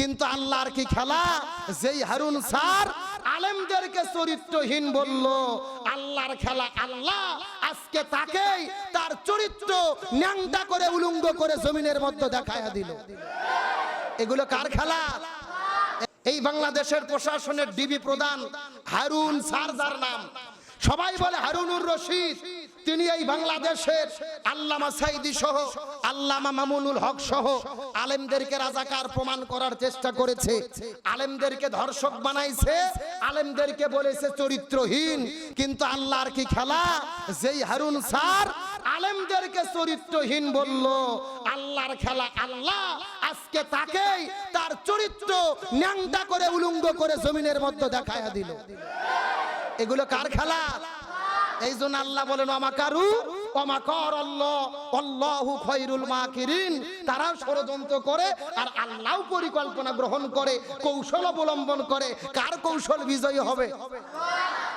কিন্তু আল্লাহর কি খেলা? যেই হারুন স্যার আলেমদেরকে চরিত্রহীন বলল, আল্লাহর খেলা আল্লাহ, আজকে তাকেই তার চরিত্র ন্যাংটা করে উলঙ্গ করে জমিনের মধ্যে দেখায়া দিল। এগুলো কার খেলা? এই বাংলাদেশের প্রশাসনের ডিবি প্রধান হারুন স্যার সারদার নাম। সবাই বলে হারুনুর রশিদ। তিনি এই বাংলাদেশের আল্লামা সাইদি সহ, আল্লামা মামুনুল হক সহ আলেমদেরকে রাজাকার প্রমাণ করার চেষ্টা করেছে। আলেমদেরকে ধর্ষক বানাইছে, আলেমদেরকে বলেছে চরিত্রহীন। কিন্তু আল্লাহর কি খেলা? যেই হারুন স্যার আলেমদেরকে চরিত্রহীন বলল, আল্লাহর খেলা আল্লাহ, আজকে তাকেই তার চরিত্র ন্যাংটা করে উলঙ্গ করে জমিনের মধ্যে দেখায়া দিল। এগুলো কার খেলা? এই জন্য আল্লাহ বলেন অমাকারু অমাকর আল্লাহ, আল্লাহু খৈরুল তারাও ষড়যন্ত্র করে আর আল্লাহ পরিকল্পনা গ্রহণ করে, কৌশল অবলম্বন করে। কার কৌশল বিজয়ী হবে?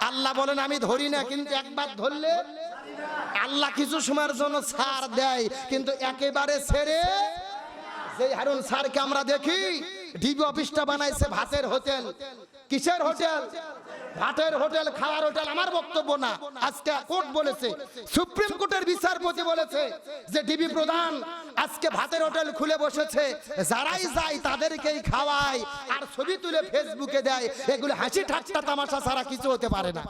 আল্লাহ বলেন, আমি ধরি না, কিন্তু একবার ধরলে আল্লাহ কিছু সময়ের জন্য ছাড় দেয়, কিন্তু একেবারে ছেড়ে যে হারুন স্যারকে আমরা দেখি, ডিবি অফিসটা বানাইছে ভাতের হোটেল। কিসের হোটেল? ভাতের হোটেল, খাওয়ার হোটেল আমার বক্তব্য না। আজকে কোর্ট বলেছে, সুপ্রিম কোর্টের বিচারপতি বলেছে যে ডিবি প্রধান আজকে ভাতের হোটেল খুলে বসেছে। যারাই যায় তাদেরকেই খাওয়ায় আর ছবি তুলে ফেসবুকে দেয়। এগুলো হাসি ঠাট্টা তামাশা ছাড়া কিছু হতে পারে না।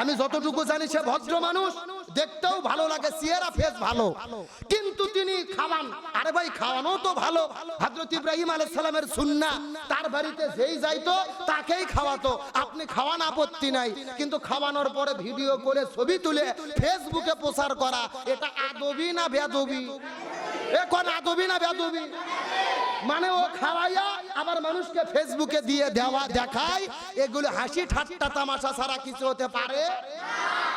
আমি যতটুকু জানি সে ভদ্র মানুষ। দেখতেও ভালো লাগে, সিয়ারা ফেস ভালো। কিন্তু তিনি খাওয়ান। আরে ভাই, খাওয়ানো তো ভালো। হযরত ইব্রাহিম আলাইহিস সালামের সুন্নাহ, তার বাড়িতে যেই যাইতো, তাকেই খাওয়াতো। আপনি খাওয়ান আপত্তি নাই। কিন্তু খাওয়ানোর পরে ভিডিও করে ছবি তুলে ফেসবুকে প্রচার করা, এটা আদবি না বেদবি এখন আদবি না বেদবি মানে ও খাওয়াইয়া আবার মানুষকে ফেসবুকে দিয়ে দেওয়া দেখায়, এগুলো হাসি ঠাট্টা তামাশা ছাড়া কিছু হতে পারে?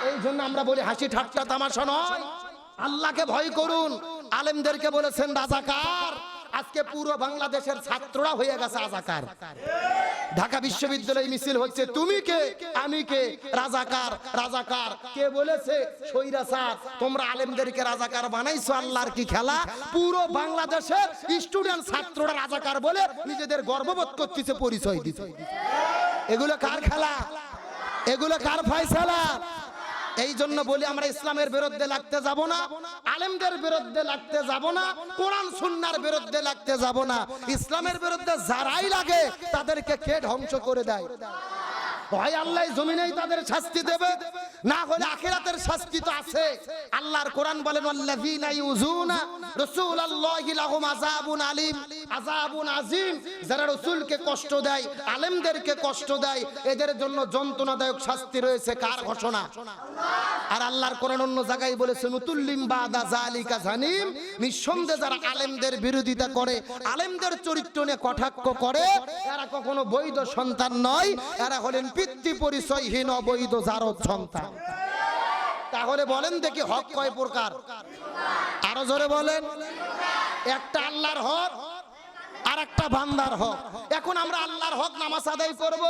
এই জন্য আমরা বলি হাসি ঠাট্টা তামাশা নয়। আল্লাহকে ভয় করুন। আলেমদেরকে বলেছেন রাজাকার। আজকে পুরো বাংলাদেশের ছাত্ররা হয়ে গেছে রাজাকার ঢাকা বিশ্ববিদ্যালয় মিছিল হচ্ছে, তুমি কে? আমি কে? রাজাকার রাজাকার। কে বলেছে? সৈরাচার তোমরা আলেমদেরকে রাজাকার বানাইছো, আল্লাহর কি খেলা? পুরো বাংলাদেশের স্টুডেন্ট ছাত্ররা রাজাকার বলে নিজেদের গর্ববোধ করতেছে, পরিচয় দিতে। এগুলো কার খেলা? এগুলো কার ফয়সালা? এই জন্য বলি আমরা ইসলামের বিরুদ্ধে লাগতে যাব না আলেমদের বিরুদ্ধে লাগতে যাব না কোরআন সুন্নার বিরুদ্ধে লাগতে যাব না। ইসলামের বিরুদ্ধে যারাই লাগে তাদেরকে কে ধ্বংস করে দেয়। হয় আল্লাহ জমিনেই তাদের শাস্তি দেবে। না হলে আখিরাতের শাস্তি তো আছে। আল্লাহর কোরআন বলেন আল্লাযীনা ইউযুনা রাসূলুল্লাহি লাহুম আযাবুন আলীম। আযাবুন আযীম যারা রাসূলকে কষ্ট দেয় আলেমদেরকে কষ্ট দেয় এদের জন্য যন্ত্রণাদায়ক শাস্তি রয়েছে। কার ঘোষণা? আর আল্লাহর কোরআন অন্য জায়গায় বলেছে নুতুল্লিম বাদা জালিকা জানিম। নিঃসন্দেহে যারা আলেমদের বিরোধিতা করে আলেমদের চরিত্র নিয়ে কটাক্ষ করে এরা কখনো বৈধ সন্তান নয়। এরা হলেন পিতৃ পরিচয়হীন অবৈধ জারদ সন্তান। তাহলে বলেন দেখি হক কয় প্রকার? আরও জোরে বলেন। একটা আল্লাহর হক আর একটা বান্দার হক। এখন আমরা আল্লাহর হক নামাজ আদায় করব।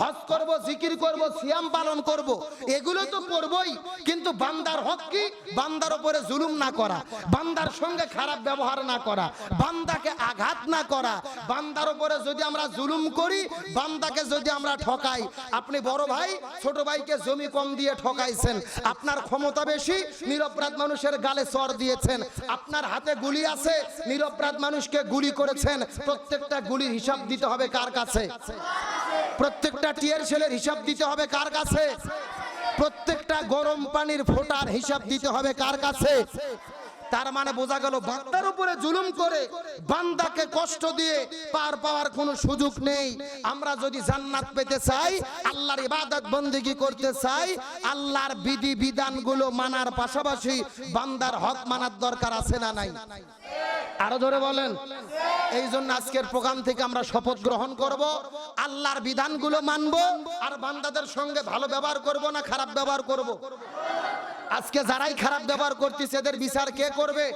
হজ করব, জিকির করব, সিয়াম পালন করব, এগুলো তো করবই। কিন্তু বান্দার হক কি? বান্দার উপরে জুলুম না করা, বান্দার সঙ্গে খারাপ ব্যবহার না করা, বান্দাকে আঘাত না করা। বান্দার উপরে যদি আমরা জুলুম করি, বান্দাকে যদি আমরা ঠকাই, আপনি বড় ভাই, ছোট ভাইকে জমি কম দিয়ে ঠকাইছেন, আপনার ক্ষমতা বেশি, নিরপরাধ মানুষের গালে চর দিয়েছেন, আপনার হাতে গুলি আছে, নিরপরাধ মানুষকে গুলি করেছেন, প্রত্যেকটা গুলির হিসাব দিতে হবে কার কাছে? প্রত্যেকটা টিয়ার সেলের হিসাব দিতে হবে কার কাছে? প্রত্যেকটা গরম পানির ফোটার হিসাব দিতে হবে কার কাছে? তার মানে বোঝা গেল বান্দার উপরে জুলুম করে বান্দাকে কষ্ট দিয়ে পার পাওয়ার কোনো সুযোগ নেই। আমরা যদি জান্নাত পেতে চাই, আল্লাহর ইবাদত বন্দেগি করতে চাই, আল্লাহর বিধি বিধানগুলো মানার পাশাপাশি বান্দার হক মানার দরকার আছে না নাই? আরও ধরে বলেন। এই জন্য আজকের প্রোগ্রাম থেকে আমরা শপথ গ্রহণ করব। আল্লাহর বিধানগুলো মানব আর বান্দাদের সঙ্গে ভালো ব্যবহার করব না খারাপ ব্যবহার করব? আজকে যারাই খারাপ ব্যবহার করতেছে, এদের বিচার কে করবে?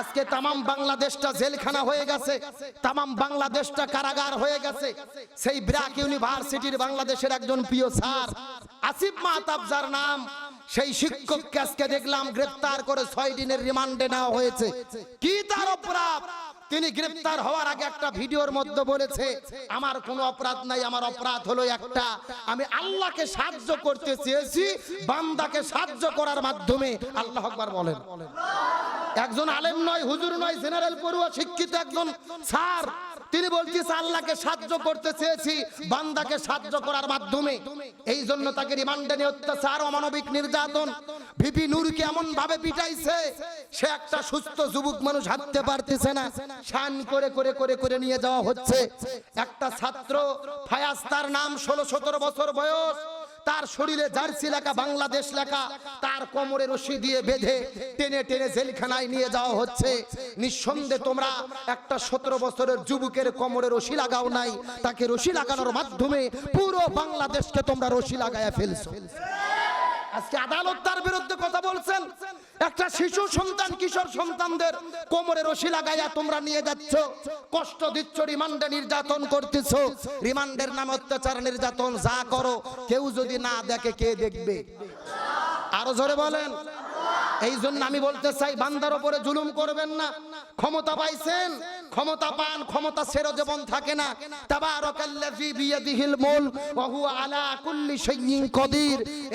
আজকে তামাম বাংলাদেশটা জেলখানা হয়ে গেছে, তামাম বাংলাদেশটা কারাগার হয়ে গেছে। সেই ব্র্যাক ইউনিভার্সিটির বাংলাদেশের একজন প্রিয় স্যার, আসিফ মাহতাব যার নাম, সেই শিক্ষককে আজকে দেখলাম গ্রেফতার করে ছয় দিনের রিমান্ডে নেওয়া হয়েছে। কি তার অপরাধ? তিনি গ্রেফতার হওয়ার আগে একটা ভিডিওর মধ্যে বলেছে, আমার কোনো অপরাধ নাই, আমার অপরাধ হলো একটা। আমি আল্লাহকে সাহায্য করতে চেয়েছি, বান্দাকে সাহায্য করার মাধ্যমে। আল্লাহ আকবার বলেন। একজন আলেম নয়, হুজুর নয়, জেনারেল পড়ুয়া, শিক্ষিত একজন। স্যার, তিনি বলতেছে আল্লাহকে সাহায্য করতে চেয়েছি, বান্দাকে সাহায্য করার মাধ্যমে। এই জন্য তাকে রিমান্ডে নিয়ে অত্যাচার অমানবিক নির্যাতন। ভিপি নূরকে এমন ভাবে পিটাইছে, সে একটা সুস্থ যুবক মানুষ হাঁটতে পারতেছে না। শান করে করে করে করে নিয়ে যাওয়া হচ্ছে। একটা ছাত্র, ফায়াজ, তার নাম ষোলো সতেরো বছর বয়স। তার শরীরে জার্সি লেখা, বাংলাদেশ লেখা, তার কোমরে রশি দিয়ে বেঁধে টেনে টেনে জেলখানায় নিয়ে যাওয়া হচ্ছে। নিঃসন্দেহে তোমরা একটা সতেরো বছরের যুবকের কোমরে রশি লাগাও নাই, তাকে রশি লাগানোর মাধ্যমে পুরো বাংলাদেশকে তোমরা রশি লাগায়া ফেলছো। আজকে আদালত তার বিরুদ্ধে কথা বলছেন। একটা শিশু সন্তান, কিশোর সন্তানদের কোমরে রশি লাগাইয়া তোমরা নিয়ে যাচ্ছ। কষ্ট দিচ্ছ, রিমান্ডে নির্যাতন করতেছ। রিমান্ডের নামে অত্যাচার, নির্যাতন যা করো, কেউ যদি না দেখে কে দেখবে? আরও জোরে বলেন। এই জন্য আমি বলতে চাই, বান্দার ওপরে জুলুম করবেন না। ক্ষমতা পাইছেন, ক্ষমতা পান, ক্ষমতা সেরো জীবন থাকে না।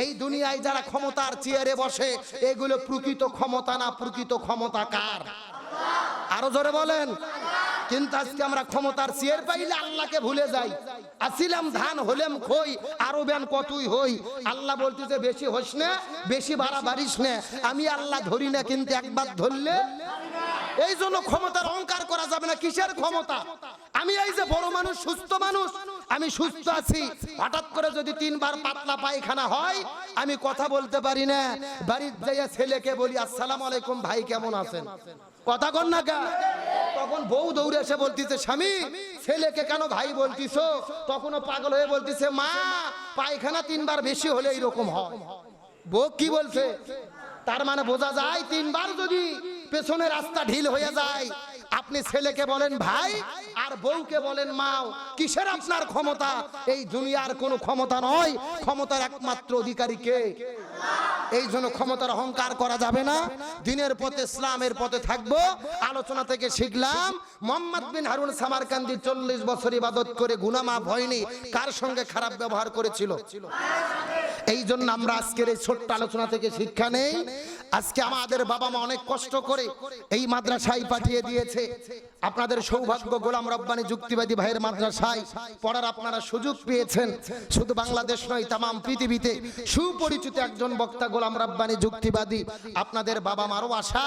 এই দুনিয়ায় যারা ক্ষমতার চেয়ারে বসে, এগুলো প্রকৃত ক্ষমতা না প্রকৃত ক্ষমতা কার? আরও জোরে বলেন। কিন্তু আজকে আমরা ক্ষমতার চেয়ার পাইলে আল্লাহকে ভুলে যাই। আসিলাম ধান, হলেম, খই, আরও ব্যান কতই হই। আল্লাহ বলতেছে, বেশি হোস না, বেশি বাড়া বাড়িস না। আমি আল্লাহ ধরি না, কিন্তু একবার ধরলে এই জন্য ক্ষমতার অহংকার করা যাবে না। কিসের ক্ষমতা? আমি এই যে বড় মানুষ, সুস্থ মানুষ, আমি সুস্থ আছি। হঠাৎ করে যদি তিনবার পাতলা পায়খানা হয়, আমি কথা বলতে পারি না। বাড়ির যাইয়া ছেলেকে বলি, আসসালাম আলাইকুম ভাই, কেমন আছেন? কথা কন না কা তখন বউ দৌড়ে এসে বলতিছে, স্বামী, ছেলেকে কেন ভাই বলতিস তখনও পাগল হয়ে বলতিছে, মা, পায়খানা তিনবার বেশি হলে এইরকম হয়। বউ কি বলছে? তার মানে বোঝা যায় তিনবার যদি পেছনে রাস্তা ঢিল হয়ে যায়, আপনি ছেলেকে বলেন ভাই আর বউকে বলেন মাও। কিসের আপনার ক্ষমতা? এই দুনিয়ার কোনো ক্ষমতা নয়। ক্ষমতার একমাত্র অধিকারী কে? এই জন্য ক্ষমতার অহংকার করা যাবে না। দিনের পথে ইসলামের পথে থাকব। আলোচনা থেকে শিখলাম, মোহাম্মদ বিন হারুন সামারকান্দি চল্লিশ বছর ইবাদত করে গুনামা ভয়নি কার সঙ্গে খারাপ ব্যবহার করেছিল? এই জন্য আমরা আজকের এই ছোট্ট আলোচনা থেকে শিক্ষা নেই। আজকে আমাদের বাবা মা অনেক কষ্ট করে এই মাদ্রাসায় পাঠিয়ে দিয়েছে। আপনাদের সৌভাগ্য গোলাম রব্বানি যুক্তিবাদী ভাইয়ের মাদ্রাসায় পড়ার আপনারা সুযোগ পেয়েছেন। শুধু বাংলাদেশ নয়, তামাম পৃথিবীতে সুপরিচিত একজন বক্তা গোলাম রব্বানি যুক্তিবাদী। আপনাদের বাবা মারও আশা,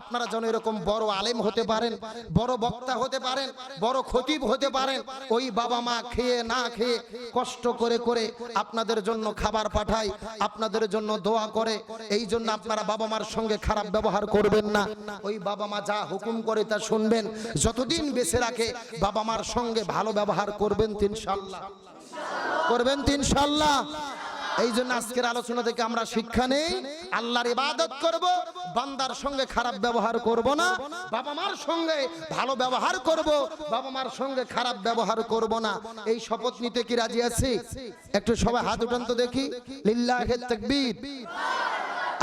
আপনারা যেন এরকম বড় আলেম হতে পারেন, বড় বক্তা হতে পারেন, বড় খতিব হতে পারেন। ওই বাবা মা খেয়ে না খেয়ে কষ্ট করে করে আপনাদের জন্য খাবার পাঠায় আপনাদের জন্য দোয়া করে। এই জন্য আপনারা বাবা মার সঙ্গে খারাপ ব্যবহার করবেন না। ওই বাবা মা যা হুকুম করে তা শুনবেন। যতদিন বেঁচে রাখে, বাবা মার সঙ্গে ভালো ব্যবহার করবেন তিনশাল্লাহ। করবেন ইনশাল্লাহ এই জন্য আজকের আলোচনা থেকে আমরা শিক্ষা নেই। আল্লাহর ইবাদত করব, বান্দার সঙ্গে খারাপ ব্যবহার করব না, বাবা মার সঙ্গে ভালো ব্যবহার করব, বাবা মার সঙ্গে খারাপ ব্যবহার করব না। এই শপথ নিতে কি রাজি আছি? একটু সবাই হাত উঠান তো দেখি। লিল্লাহে তাকবীর।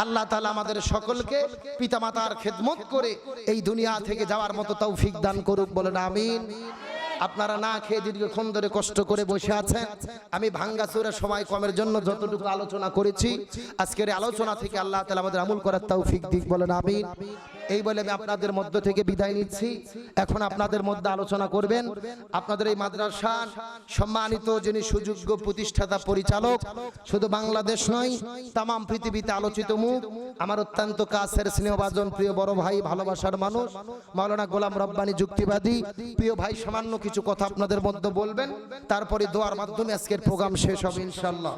আল্লাহ তাআলা আমাদের সকলকে পিতামাতার খেদমত করে এই দুনিয়া থেকে যাওয়ার মতো তৌফিক দান করুক, বলেন আমিন। আপনারা না খেয়ে দীর্ঘক্ষণ ধরে কষ্ট করে বসে আছেন, আমি ভাঙ্গাচুরের সময় কমের জন্য যতটুকু আলোচনা করেছি, আজকের আলোচনা থেকে আল্লাহ তালা আমাদের আমল করার তৌফিক দিক বলেন, আমিন। এই বলে আমি আপনাদের মধ্য থেকে বিদায় নিচ্ছি। এখন আপনাদের মধ্যে আলোচনা করবেন, আপনাদের এই মাদ্রাসার সম্মানিত যিনি সুযোগ্য প্রতিষ্ঠাতা পরিচালক, শুধু বাংলাদেশ নয়, তামাম পৃথিবীতে আলোচিত মুখ, আমার অত্যন্ত কাছের স্নেহভাজন প্রিয় বড় ভাই, ভালোবাসার মানুষ, মাওলানা গোলাম রব্বানি যুক্তিবাদী, প্রিয় ভাই, সামান্য কিছু কথা আপনাদের মধ্যে বলবেন তারপরে দোয়ার মাধ্যমে আজকের প্রোগ্রাম শেষ হবে ইনশাল্লাহ